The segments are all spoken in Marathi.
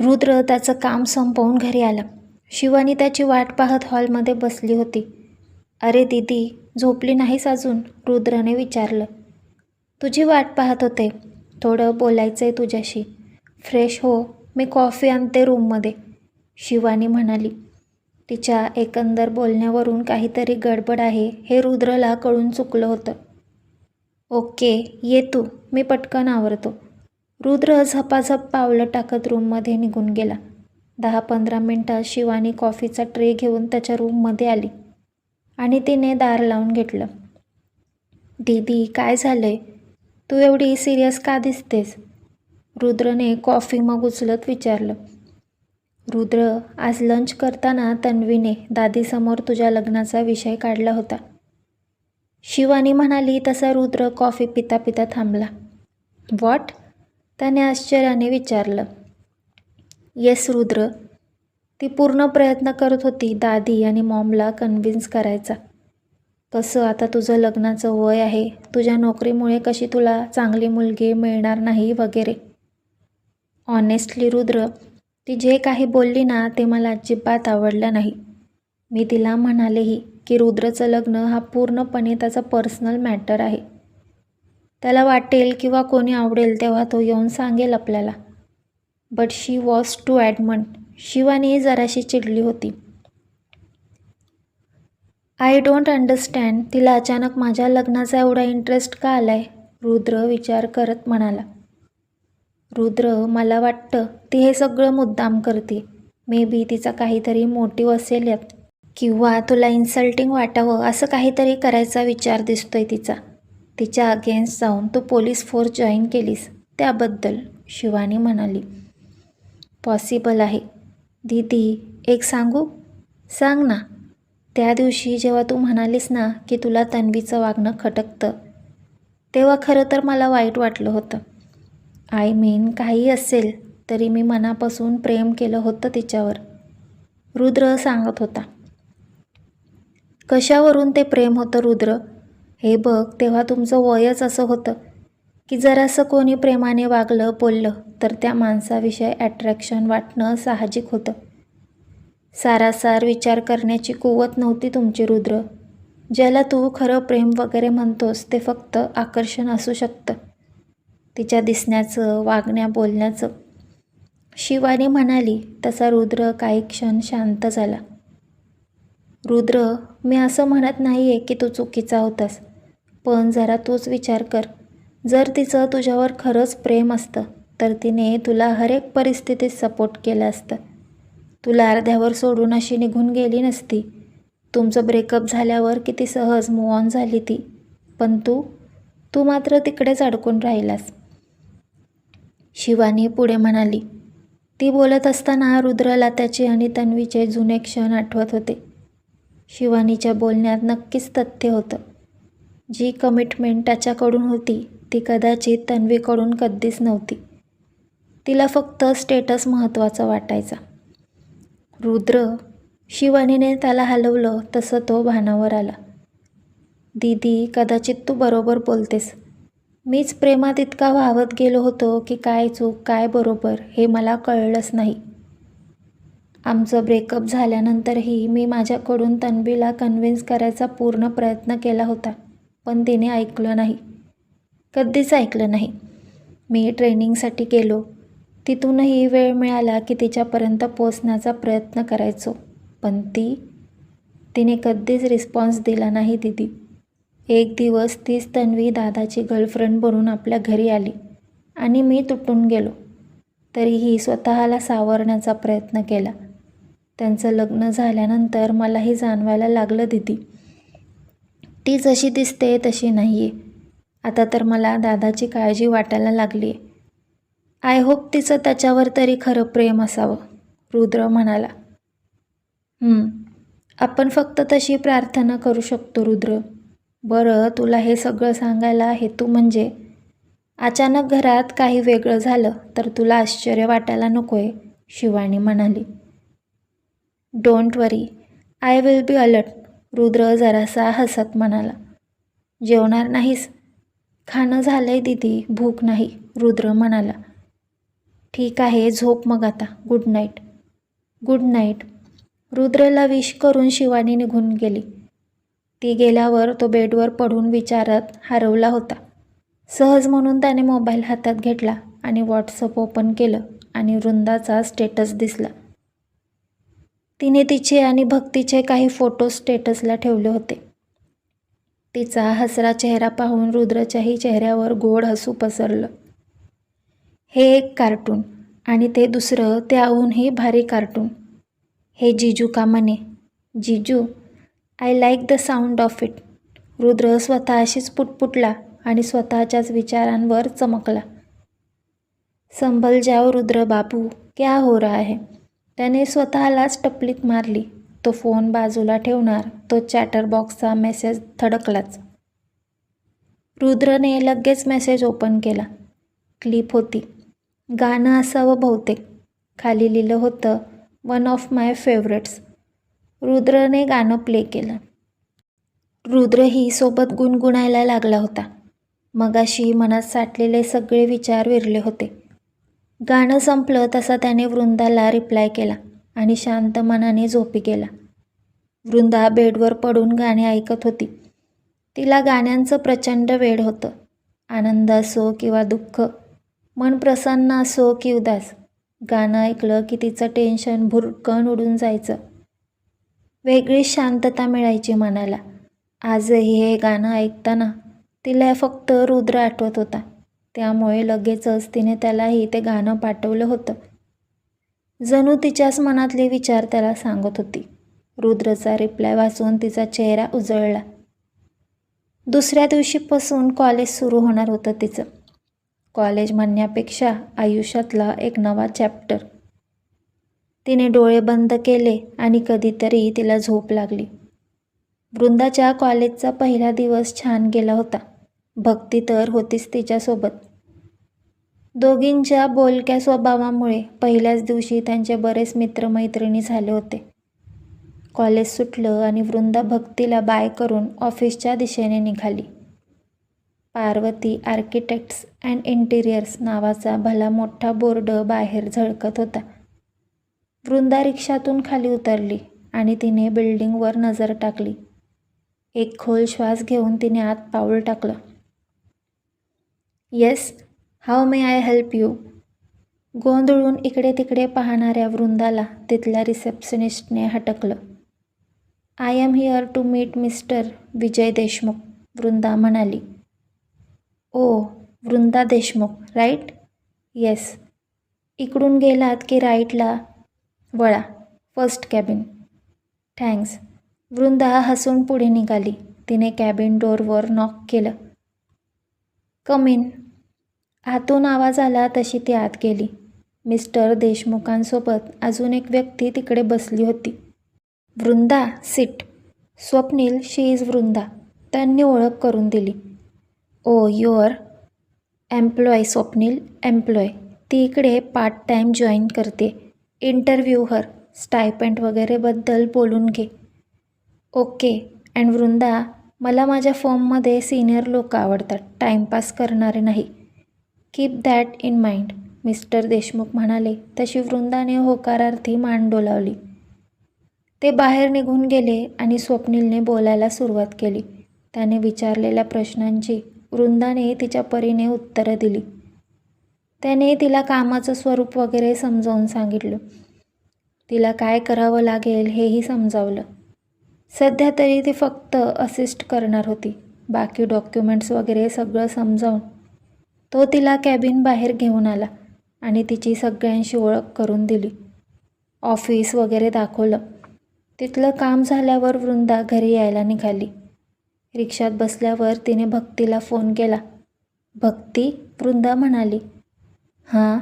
रुद्र त्याचं काम संपवून घरी आला. शिवानी त्याची वाट पाहत हॉलमध्ये बसली होती. अरे दीदी झोपली नाहीस अजून? रुद्रने विचारलं. तुझी वाट पाहत होते. थोडं बोलायचं आहे तुझ्याशी. फ्रेश हो मी कॉफी आणते रूममध्ये. शिवानी म्हणाली. तिच्या एकंदर बोलण्यावरून काहीतरी गडबड आहे हे रुद्रला कळून चुकलं होतं. ओके ये तू. मी पटकन आवरतो. रुद्र झपाझप पावलं टाकत रूममध्ये निघून गेला. दहा पंधरा मिनटात शिवानी कॉफीचा ट्रे घेऊन त्याच्या रूममध्ये आली आणि तिने दार लावून घेतलं. दीदी काय झालंय? तू एवढी सिरियस का दिसतेस? रुद्रने कॉफी मग उचलत विचारलं. रुद्र आज लंच करताना तन्वीने दादीसमोर तुझ्या लग्नाचा विषय काढला होता. शिवानी म्हणाली तसा रुद्र कॉफी पिता पिता थांबला. वॉट त्याने आश्चर्याने विचारलं येस रुद्र. ती पूर्ण प्रयत्न करत होती दादी आणि मॉमला कन्व्हिन्स करायचा. कसं आता तुझं लग्नाचं वय आहे तुझ्या नोकरीमुळे कशी तुला चांगली मुलगी मिळणार नाही वगैरे. ऑनेस्टली रुद्र ती जे काही बोलली ना ते मला अजिबात आवडलं नाही. मी तिला म्हणालेही की रुद्रचं लग्न हा पूर्णपणे त्याचा पर्सनल मॅटर आहे. त्याला वाटेल किंवा कोणी आवडेल तेव्हा तो येऊन सांगेल आपल्याला. But she was too adamant Shivani जराशी चिडली होती. आय डोंट अंडरस्टँड तिला अचानक माझ्या लग्नाचा एवढा इंटरेस्ट का आलाय? रुद्र विचार करत म्हणाला. रुद्र मला वाटतं ती हे सगळं मुद्दाम करते. मे बी तिचा काहीतरी मोटिव्ह असेल यात. किंवा तुला इन्सल्टिंग वाटावं असं काहीतरी करायचा विचार दिसतोय तिचा. तिच्या अगेन्स्ट जाऊन तू पोलीस फोर्स जॉईन केलीस त्याबद्दल शिवानी म्हणाली. पॉसिबल आहे. दीदी एक सांगू? सांग ना. त्या दिवशी जेव्हा तू म्हणालीस ना की तुला तन्वीचं वागणं खटकतं तेव्हा खरं तर मला वाईट वाटलं होतं. आय मीन काही असेल तरी मी मनापासून प्रेम केलं होतं तिच्यावर. रुद्र सांगत होता. कशावरून ते प्रेम होतं रुद्र? हे बघ तेव्हा तुमचं वयच असं होतं. की जरासं कोणी प्रेमाने वागलं बोललं तर त्या माणसाविषयी ॲट्रॅक्शन वाटणं साहजिक होतं. सारासार विचार करण्याची कुवत नव्हती तुमची रुद्र. ज्याला तू खरं प्रेम वगैरे म्हणतोस ते फक्त आकर्षण असू शकतं. तिच्या दिसण्याचं वागण्या बोलण्याचं. शिवानी म्हणाली तसा रुद्र काही क्षण शांत झाला. रुद्र मी असं म्हणत नाही आहे की तू चुकीचा होतास. पण जरा तूच विचार कर. जर तिचं तुझ्यावर खरंच प्रेम असतं तर तिने तुला हरेक परिस्थितीत सपोर्ट केलं असतं. तुला अर्ध्यावर सोडून अशी निघून गेली नसती. तुमचं ब्रेकअप झाल्यावर किती सहज मूव ऑन झाली ती. पण तू तू मात्र तिकडेच अडकून राहिलास. शिवानी पुढे म्हणाली ती बोलत असताना रुद्रला त्याचे आणि तन्वीचे जुने क्षण आठवत होते. शिवानीच्या बोलण्यात नक्कीच तथ्य होतं. जी कमिटमेंट त्याच्याकडून होती ती कदाचित तन्वीकडून कधीच नव्हती. तिला फक्त स्टेटस महत्त्वाचा वाटायचा. रुद्र शिवानीने त्याला हलवलं तसं तो भानावर आला. दीदी कदाचित तू बरोबर बोलतेस. मीच प्रेमात इतका वाहवत गेलो होतो की काय चूक काय बरोबर हे मला कळलंच नाही. आमचं ब्रेकअप झाल्यानंतरही मी माझ्याकडून तन्वीला कन्व्हिन्स करायचा पूर्ण प्रयत्न केला होता. पण तिने ऐकलं नाही. कधीच ऐकलं नाही. मी ट्रेनिंगसाठी गेलो. तिथूनही वेळ मिळाला की तिच्यापर्यंत पोचण्याचा प्रयत्न करायचो. पण ती तिने कधीच रिस्पॉन्स दिला नाही दिदी. एक दिवस तीच तन्वी दादाची गर्लफ्रेंड बनून आपल्या घरी आली आणि मी तुटून गेलो. तरीही स्वतःला सावरण्याचा प्रयत्न केला. त्यांचं लग्न झाल्यानंतर मलाही जाणवायला लागलं दिदी. ती जशी दिसते तशी नाही आहे आता तर मला दादाची काळजी वाटायला लागली आहे आय होप तिचं त्याच्यावर तरी खरं प्रेम असावं रुद्र म्हणाला. आपण फक्त तशी प्रार्थना करू शकतो रुद्र. बरं तुला हे सगळं सांगायला हेतू म्हणजे अचानक घरात काही वेगळं झालं तर तुला आश्चर्य वाटायला नको आहे शिवानी म्हणाली. Don't worry. I will be alert. Rudra जरासा हसत म्हणाला जेवणार नाहीस? खाणं झालंय दिदी भूक नाही. रुद्र म्हणाला ठीक आहे झोप मग आता. गुड नाईट गुड नाईट रुद्रला विश करून शिवानी निघून गेली. ती गेल्यावर तो बेडवर पडून विचारात हरवला होता. सहज म्हणून त्याने मोबाईल हातात घेतला आणि व्हॉट्सअप ओपन केलं आणि वृंदाचा स्टेटस दिसला. तिने तिचे आणि भक्तीचे काही फोटो स्टेटसला ठेवले होते. तिचा हसरा चेहरा पाहून रुद्रच्याही चेहऱ्यावर गोड हसू पसरलं. हे एक कार्टून आणि ते दुसरं त्याहूनही भारी कार्टून. हे जिजू का म्हणे? जिजू I like the sound of it Rudra स्वतःशीच पुटपुटला आणि स्वतःच्याच विचारांवर चमकला. संभल जाओ रुद्र बाबू क्या हो रहा है? त्याने स्वतःलाच टपलीत मारली. तो फोन बाजूला ठेवणार तो चॅटर बॉक्सचा मेसेज थडकलाच. रुद्रने लगेच मेसेज ओपन केला. क्लिप होती. गाणं असावं बहुतेक. खाली लिहिलं होतं वन ऑफ माय फेवरेट्स रुद्रने गाणं प्ले केलं. रुद्रही सोबत गुणगुणायला लागला होता. मगाशी मनात साठलेले सगळे विचार विरले होते. गाणं संपलं तसा त्याने वृंदाला रिप्लाय केला आणि शांत मनाने झोपी गेला. वृंदा बेडवर पडून गाणे ऐकत होती. तिला गाण्यांचं प्रचंड वेड होतं. आनंद असो किंवा दुःख मन प्रसन्न असो की उदास गाणं ऐकलं की तिचं टेन्शन भुरकण उडून जायचं. वेगळी शांतता मिळायची मनाला. आजही हे गाणं ऐकताना तिला फक्त रुद्र आठवत होता. त्यामुळे लगेचच तिने त्यालाही ते गाणं पाठवलं होतं. जणू तिच्याच मनातले विचार त्याला सांगत होती. रुद्रचा रिप्लाय वाचून तिचा चेहरा उजळला. दुसऱ्या दिवशीपासून कॉलेज सुरू होणार होतं तिचं. कॉलेज म्हणण्यापेक्षा आयुष्यातला एक नवा चॅप्टर तिने डोळे बंद केले आणि कधीतरी तिला झोप लागली. वृंदाच्या कॉलेजचा पहिला दिवस छान गेला होता. भक्ती तर होतीच तिच्यासोबत. दोघींच्या बोलक्या स्वभावामुळे पहिल्याच दिवशी त्यांचे बरेच मित्रमैत्रिणी झाले होते. कॉलेज सुटलं आणि वृंदा भक्तीला बाय करून ऑफिसच्या दिशेने निघाली. पार्वती आर्किटेक्ट्स अँड इंटिरियर्स नावाचा भला मोठा बोर्ड बाहेर झळकत होता. वृंदा रिक्षातून खाली उतरली आणि तिने बिल्डिंगवर नजर टाकली. एक खोल श्वास घेऊन तिने आत पाऊल टाकलं. Yes how may I help you. गोंधळून इकडे तिकडे पाहणाऱ्या वृंदाला तिथल्या रिसेप्शनिस्टने हटकलं. I am here to meet mister Vijay Deshmukh Vrunda म्हणाली. Oh Vrinda Deshmukh right? Yes. इकडून गेलात की राईटला वळा फर्स्ट कॅबिन. थँक्स. वृंदा हसून पुढे निघाली. तिने कॅबिन डोअरवर नॉक केलं. Come in. आतून आवाज आला तशी ती आत गेली. मिस्टर देशमुखांसोबत अजून एक व्यक्ती तिकडे बसली होती. Vrunda sit. Swapnil she is Vrunda. त्यांनी ओळख करून दिली. Oh your employee Swapnil employee ती इकडे पार्ट टाईम जॉईन करते इंटरव्ह्यू हर स्टायपेंट वगैरेबद्दल बोलून घे. ओके अँड वृंदा मला माझ्या फॉर्ममध्ये सिनियर लोक आवडतात. टाईमपास करणारे नाही. Keep that in mind mister Deshmukh म्हणाले. तशी वृंदाने होकारार्थी मान डोलावली. ते बाहेर निघून गेले आणि स्वप्नीलने बोलायला सुरुवात केली. त्याने विचारलेल्या प्रश्नांची वृंदाने तिच्या परीने उत्तरं दिली. त्याने तिला कामाचं स्वरूप वगैरे समजावून सांगितलं. तिला काय करावं लागेल हेही समजावलं. सध्या तरी ती फक्त असिस्ट करणार होती. बाकी डॉक्युमेंट्स वगैरे सगळं समजावून तो तिला कॅबिन बाहेर घेऊन आला आणि तिची सगळ्यांशी ओळख करून दिली. ऑफिस वगैरे दाखवलं. तिथलं काम झाल्यावर वृंदा घरी यायला निघाली. रिक्षात बसल्यावर तिने भक्तीला फोन केला. भक्ती? वृंदा म्हणाली. हां.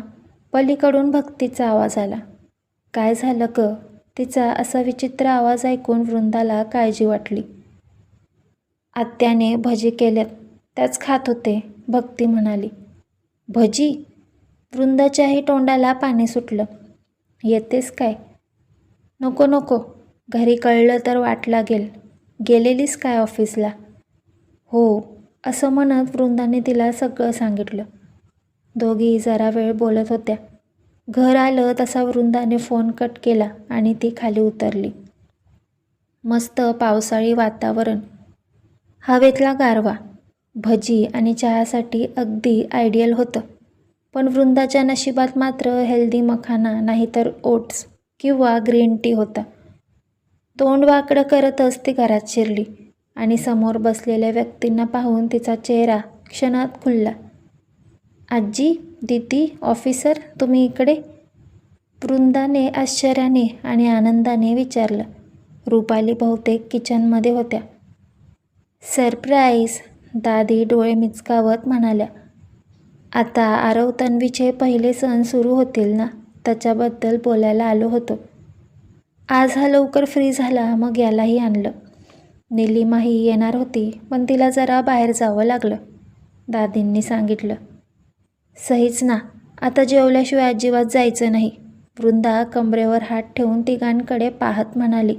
पलीकडून भक्तीचा आवाज आला. काय झालं ग? तिचा असा विचित्र आवाज ऐकून वृंदाला काळजी वाटली. आत्याने भजी केल्यात त्याच खात होते. भक्ती म्हणाली. भजी वृंदाच्याही तोंडाला पाणी सुटलं. येतेस काय? नको नको. घरी कळलं तर वाट लागेल. गेलेलीस काय ऑफिसला? हो असं म्हणत वृंदाने तिला सगळं सांगितलं. दोघी जरा वेळ बोलत होत्या. घर आलं तसा वृंदाने फोन कट केला आणि ती खाली उतरली. मस्त पावसाळी वातावरण. हवेतला गारवा. भजी आणि चहासाठी अगदी आयडियल होतं. पण वृंदाच्या नशिबात मात्र हेल्दी मखाना नाहीतर ओट्स किंवा ग्रीन टी होता. तोंड वाकडं करतच ती घरात शिरली आणि समोर बसलेल्या व्यक्तींना पाहून तिचा चेहरा क्षणात खुलला. आजी दीदी ऑफिसर तुम्ही इकडे? वृंदाने आश्चर्याने आणि आनंदाने विचारलं. रुपाली बहुतेक किचनमध्ये होत्या. सरप्राईज दादी डोळे मिचकावत म्हणाल्या आता आरव तन्वीचे पहिले सण सुरू होतील ना? त्याच्याबद्दल बोलायला आलो होतो. आज हा लवकर फ्री झाला मग यालाही आणलं. निलिमाही येणार होती पण तिला जरा बाहेर जावं लागलं. दादींनी सांगितलं सहीच ना आता जेवल्याशिवाय अजिबात जायचं नाही वृंदा कमरेवर हात ठेवून तिघांकडे पाहत म्हणाली.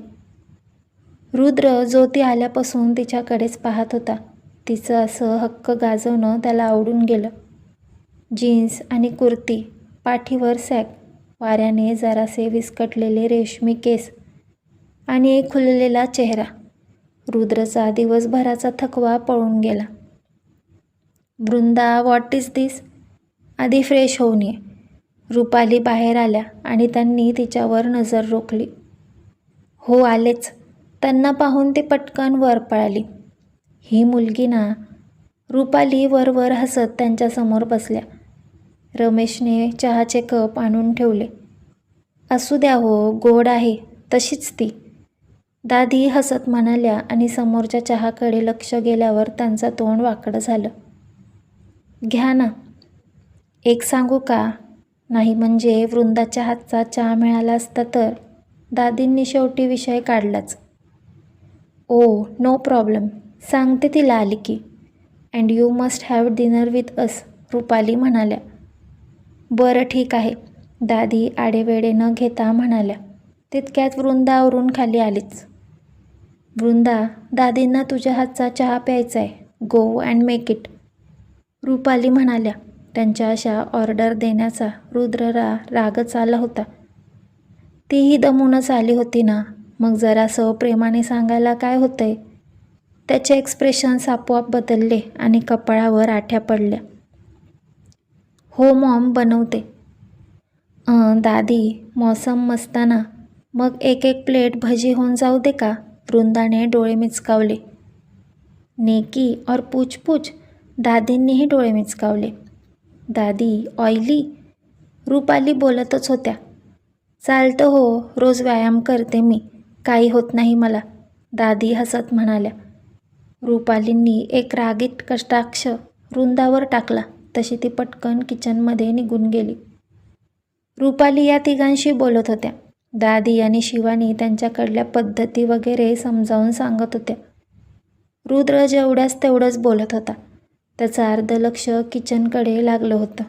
रुद्र जो ती आल्यापासून तिच्याकडेच पाहत होता. तिचं असं हक्क गाजवणं त्याला आवडून गेलं. जीन्स आणि कुर्ती पाठीवर सॅक वाऱ्याने जरासे विस्कटलेले रेशमी केस आणि एक खुललेला चेहरा. रुद्रचा दिवसभराचा थकवा पळून गेला. वृंदा वॉट इज दिस आधी फ्रेश होऊन ये. रुपाली बाहेर आल्या आणि त्यांनी तिच्यावर नजर रोखली. हो आलेच. त्यांना पाहून ती पटकन वर पळाली. ही मुलगी ना रुपाली वरवर हसत त्यांच्यासमोर बसल्या. रमेशने चहाचे कप आणून ठेवले. असू द्या हो गोड आहे तशीच ती. दादी हसत म्हणाल्या आणि समोरच्या चहाकडे लक्ष गेल्यावर त्यांचं तोंड वाकडं झालं. घ्या ना. एक सांगू का? नाही म्हणजे वृंदाच्या हातचा चहा मिळाला असता तर दादींनी शेवटी विषय काढलाच. Oh no problem. सांगते तिला आली की and you must have dinner with us Rupali म्हणाल्या. बरं ठीक आहे दादी आडेवेडे न घेता म्हणाल्या. तितक्यात वृंदावरून खाली आलीच. वृंदा दादींना तुझ्या हातचा चहा प्यायचा आहे go and make it Rupali म्हणाल्या. त्यांच्या अशा ऑर्डर देण्याचा रुद्ररा रागच आला होता. तीही दमूनच आली होती ना? मग जरासं प्रेमाने सांगायला काय होतंय? त्याचे एक्सप्रेशन्स आपोआप बदलले आणि कपाळावर आठ्या पडल्या. हो मॉम बनवते. दादी मौसम मस्ताना. मग एक एक प्लेट भजी होऊन जाऊ दे का? वृंदाने डोळे मिचकावले. नेकी और पूछ पूछ दादींनीही डोळे मिचकावले. दादी ऑइली रूपाली बोलतच होत्या. चालतं हो रोज व्यायाम करते मी. काही होत नाही मला. दादी हसत म्हणाल्या. रुपालींनी एक रागीत कष्टाक्ष वृंदावर टाकला. तशी ती पटकन किचनमध्ये निघून गेली. रुपाली या तिघांशी बोलत होत्या. दादी आणि शिवानी त्यांच्याकडल्या पद्धती वगैरे समजावून सांगत होत्या. रुद्र जेवढ्याच तेवढंच बोलत होता. त्याचं अर्ध लक्ष किचनकडे लागलं होतं.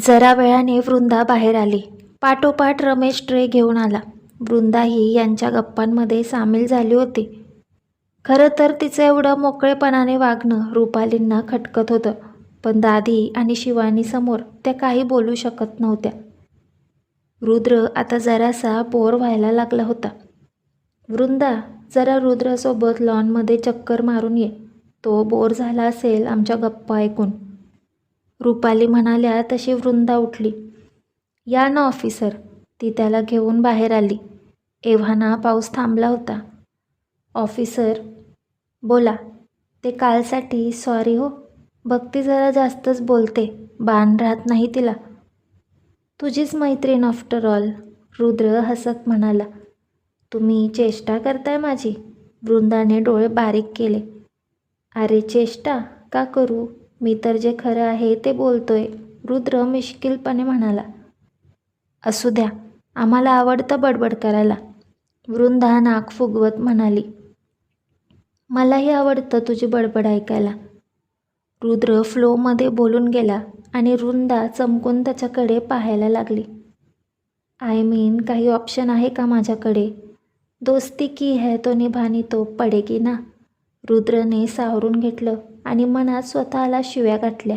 जरा वेळाने वृंदा बाहेर आली. पाठोपाठ रमेश ट्रे घेऊन आला. वृंदाही यांच्या गप्पांमध्ये सामील झाली होती. खरं तर तिचं एवढं मोकळेपणाने वागणं रुपालींना खटकत होतं. पण दादी आणि शिवानीसमोर त्या काही बोलू शकत नव्हत्या. रुद्र आता जरासा बोर व्हायला लागला होता. वृंदा जरा रुद्रसोबत लॉनमध्ये चक्कर मारून ये. तो बोर झाला असेल आमच्या गप्पा ऐकून. रुपाली म्हणाल्या तशी वृंदा उठली. या ना ऑफिसर. ती त्याला घेऊन बाहेर आली. एव्हाना पाऊस थांबला होता. ऑफिसर बोला ते कालसाठी सॉरी हो. भक्ती जरा जास्तच बोलते बाण राहत नाही तिला. तुझीच मैत्रीण आफ्टर ऑल रुद्र हसत म्हणाला. तुम्ही चेष्टा करताय माझी? वृंदाने डोळे बारीक केले. अरे चेष्टा? का करू? मी तर जे खरं आहे ते बोलतोय रुद्र मिश्किलपणे म्हणाला. असू द्या आम्हाला आवडतं बडबड करायला. वृंदा नाक फुगवत म्हणाली. मलाही आवडतं तुझी बडबड ऐकायला. रुद्र फ्लोमध्ये बोलून गेला आणि वृंदा चमकून त्याच्याकडे पाहायला लागली. आय मीन काही ऑप्शन आहे का माझ्याकडे? दोस्ती की है तो निभानी तो पडेगी ना? रुद्रने सावरून घेतलं आणि मनात स्वतःला शिव्या गाठल्या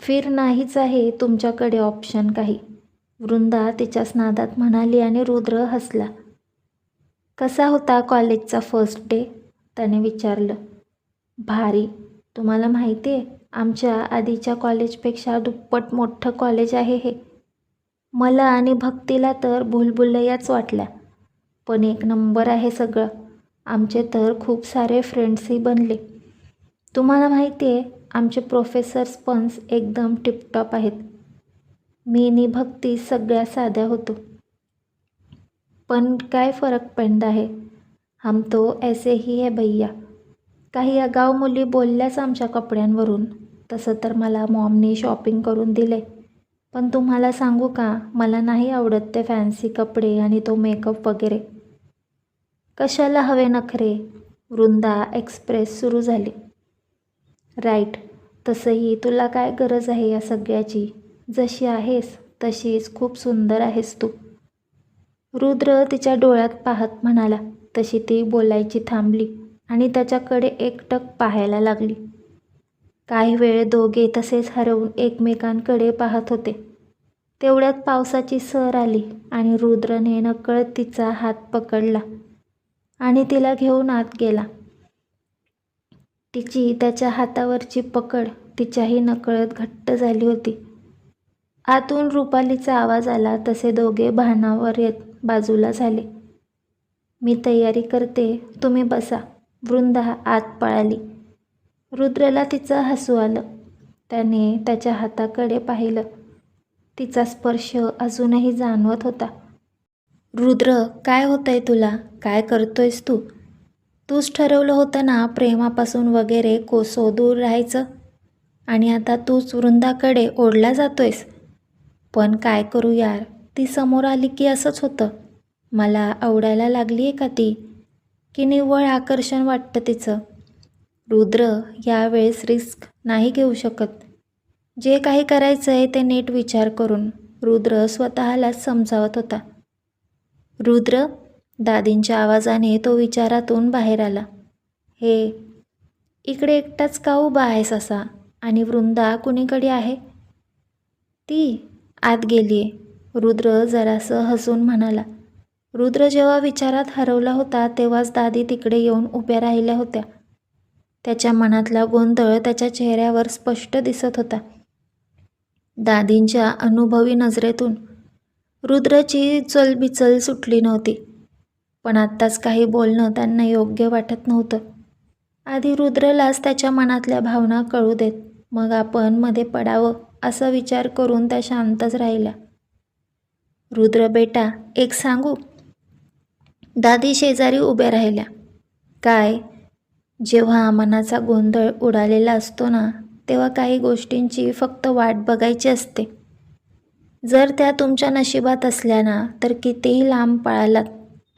फिर नाहीच आहे तुमच्याकडे ऑप्शन काही. वृंदा तिच्या स्नादात म्हणाली आणि रुद्र हसला. कसा होता कॉलेजचा फर्स्ट डे त्याने विचारलं. भारी. तुम्हाला माहिती आहे आमच्या आधीच्या कॉलेजपेक्षा दुप्पट मोठं कॉलेज आहे हे. मला आणि भक्तीला तर भुलभुलयाच वाटल्या. पण एक नंबर आहे सगळं. आमचे तर खूप सारे फ्रेंड्सही बनले. तुम्हाला माहिती आहे आमचे प्रोफेसर्स पण एकदम टिपटॉप आहेत. मी नि भक्ती सगळ्या साध्या होतो. पण काय फरक पडता है हम तो ऐसे ही है भैया. काही अगाव मुली बोलल्याच आमच्या कपड्यांवरून. तसं तर मला मॉमनी शॉपिंग करून दिले. पण तुम्हाला सांगू का मला नाही आवडत ते फॅन्सी कपडे आणि तो मेकअप वगैरे. कशाला हवे नखरे? वृंदा एक्सप्रेस सुरू झाली. राईट तसंही तुला काय गरज आहे या सगळ्याची? जशी आहेस तशीच खूप सुंदर आहेस तू. रुद्र तिच्या डोळ्यात पाहत म्हणाला. तशी ती बोलायची थांबली आणि त्याच्याकडे एकटक पाहायला लागली. काही वेळ दोघे तसेच हरवून एकमेकांकडे पाहत होते. तेवढ्यात पावसाची सर आली आणि रुद्रने नकळत तिचा हात पकडला आणि तिला घेऊन आत गेला. तिची त्याच्या हातावरची पकड तिच्याही नकळत घट्ट झाली होती. आतून रुपालीचा आवाज आला तसे दोघे भानावर येत बाजूला झाले. मी तयारी करते. तुम्ही बसा. वृंदा आत पळाली. रुद्रला तिचं हसू आलं. त्याने त्याच्या हाताकडे पाहिलं. तिचा स्पर्श अजूनही जाणवत होता. रुद्र काय होतंय तुला? काय करतोयस तू? तूच ठरवलं होतं ना प्रेमापासून वगैरे कोसो दूर राहायचं? आणि आता तूच वृंदाकडे ओढला जातोयस? पण काय करू यार? ती समोर आली की असंच होतं. मला आवडायला लागली आहे का ती. की निव्वळ आकर्षण वाटतं तिचं. रुद्र यावेळेस रिस्क नाही घेऊ शकत. जे काही करायचं आहे ते नीट विचार करून रुद्र स्वतःलाच समजावत होता. रुद्र? दादींच्या आवाजाने तो विचारातून बाहेर आला. हे इकडे एकटाच का उभा आहेस असा? आणि वृंदा कुणीकडे आहे? ती आत गेली आहे रुद्र जरासं हसून म्हणाला रुद्र जेव्हा विचारात हरवला होता तेव्हाच दादी तिकडे येऊन उभ्या राहिल्या होत्या. त्याच्या मनातला गोंधळ त्याच्या चेहऱ्यावर स्पष्ट दिसत होता. दादींच्या अनुभवी नजरेतून रुद्रची चलबिचल सुटली नव्हती पण आत्ताच काही बोलणं त्यांना योग्य वाटत नव्हतं. आधी रुद्रलाच त्याच्या मनातल्या भावना कळू देत मग आपण मध्ये पडावं असा विचार करून त्या शांतच राहिल्या. रुद्र बेटा एक सांगू? दादी शेजारी उभ्या राहिल्या. काय? जेव्हा मनाचा गोंधळ उडालेला असतो ना तेव्हा काही गोष्टींची फक्त वाट बघायची असते. जर त्या तुमच्या नशिबात असल्या ना तर कितीही लांब पळालात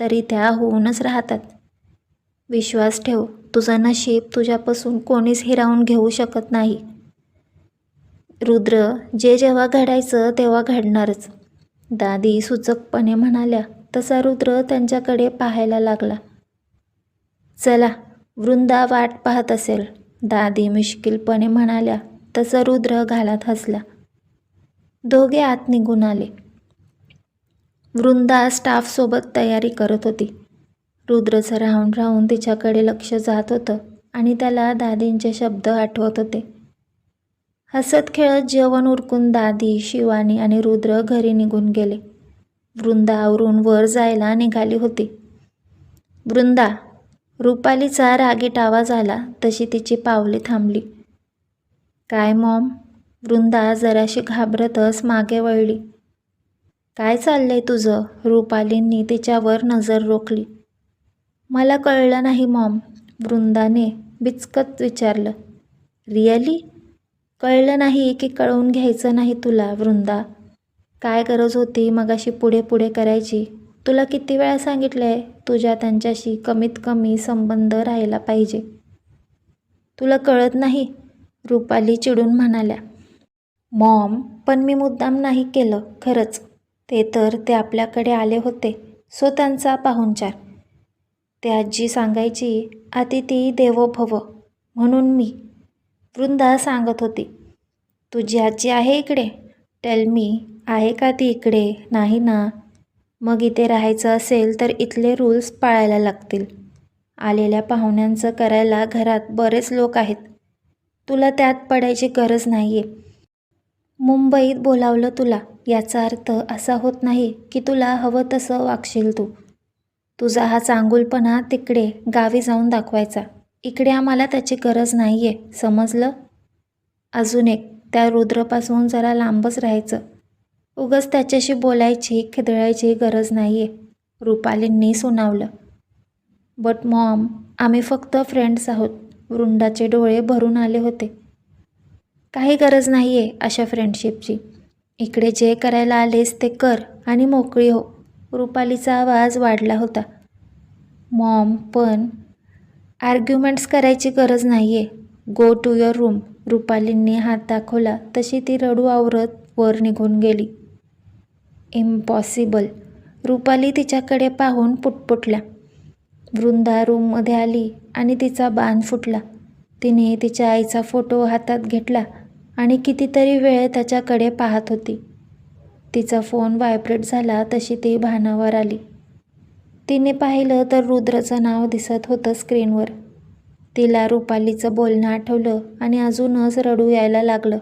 तरी त्या होऊनच राहतात. विश्वास ठेव तुझं नशीब तुझ्यापासून कोणीच हिरावून घेऊ शकत नाही. रुद्र जे जेव्हा घडायचं तेव्हा घडणारच. दादी सूचकपणे म्हणाल्या तसा रुद्र त्यांच्याकडे पाहायला लागला. चला वृंदा वाट पाहत असेल. दादी मुश्किलपणे म्हणाल्या तसं रुद्र घालात हसला. दोघे आत निघून आले. वृंदा स्टाफसोबत तयारी करत होती. रुद्रचं राहून राहून तिच्याकडे लक्ष जात होतं आणि त्याला दादींचे शब्द आठवत होते. हसत खेळत जेवण उरकून दादी शिवानी आणि रुद्र घरी निघून गेले. वृंदा आवरून वर जायला निघाली होती. वृंदा रुपालीचा रागीट आवाज आला तशी तिची पावले थांबली. काय मॉम? वृंदा जराशी घाबरतच मागे वळली. काय चाललंय तुझं? रुपालींनी तिच्यावर नजर रोखली. मला कळलं नाही मॉम वृंदाने बिचकत विचारलं. रिअली? कळलं नाही की कळवून घ्यायचं नाही तुला वृंदा. काय गरज होती मगाशी पुढे पुढे करायची? तुला किती वेळा सांगितलं आहे तुझ्या त्यांच्याशी कमीत कमी संबंध राहायला पाहिजे. तुला कळत नाही? रुपाली चिडून म्हणाल्या. मॉम पण मी मुद्दाम नाही केलं खरंच. ते तर ते आपल्याकडे आले होते सो त्यांचा पाहुणचार. ते आजी सांगायची अतिथी देवो भव म्हणून मी वृंदा सांगत होती तुझी आजी आहे इकडे टेल मी आहे का ती इकडे? नाही ना. मग इथे राहायचं असेल तर इथले रूल्स पाळायला लागतील. आलेल्या पाहुण्यांचं करायला घरात बरेच लोक आहेत. तुला त्यात पडायची गरज नाही आहे मुंबईत बोलावलं तुला याचा अर्थ असा होत नाही की तुला हवं तसं वागशील तू. तुझा हा चांगुलपणा तिकडे गावी जाऊन दाखवायचा. इकडे आम्हाला त्याची गरज नाही आहे समजलं? अजून एक त्या रुद्रपासून जरा लांबच राहायचं. उगच त्याच्याशी बोलायची खिदळायची गरज नाही आहे रुपालींनी सुनावलं बट मॉम आम्ही फक्त फ्रेंड्स आहोत वृंदाचे डोळे भरून आले होते. काही गरज नाही आहे अशा फ्रेंडशिपची इकडे जे करायला आलेस ते कर आणि मोकळी हो. रुपालीचा आवाज वाढला होता. मॉम पण आर्ग्युमेंट्स करायची गरज नाही आहे गो टू युअर रूम रुपालींनी हात दाखवला. तशी ती रडू आवरत वर निघून गेली. इम्पॉसिबल रुपाली तिच्याकडे पाहून पुटपुटल्या वृंदा रूममध्ये आली आणि तिचा बाण फुटला. तिने तिच्या आईचा फोटो हातात घेतला आणि कितीतरी वेळ त्याच्याकडे पाहत होती. तिचा फोन व्हायब्रेट झाला तशी ती भानावर आली. तिने पाहिलं तर रुद्रचं नाव दिसत होतं स्क्रीनवर. तिला रुपालीचं बोलणं आठवलं आणि अजूनच रडू यायला लागलं.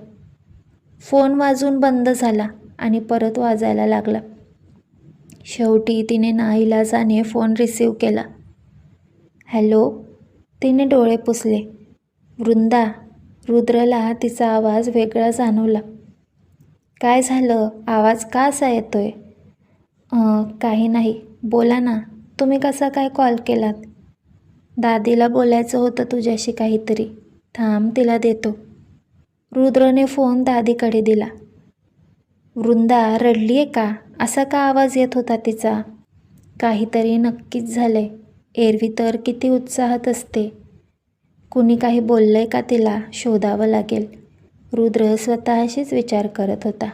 फोन वाजून बंद झाला आणि परत वाजायला लागला. शेवटी तिने नाईलाजाने फोन रिसीव केला. हॅलो तिने डोळे पुसले. वृंदा रुद्रला तिचा आवाज वेगळा जाणवला. काय झालं? आवाज का असा येतोय? काही नाही. बोला ना. तुम्ही कसा काय कॉल केलात? दादीला बोलायचं होतं तुझ्याशी काहीतरी. थांब तिला देतो. रुद्रने फोन दादीकडे दिला. वृंदा रडली आहे का? असा का आवाज येत होता तिचा? काहीतरी नक्कीच झाले एरवी तर किती उत्साहात असते. कुणी काही बोललंय का तिला? शोधावं लागेल. रुद्र स्वतःशीच विचार करत होता.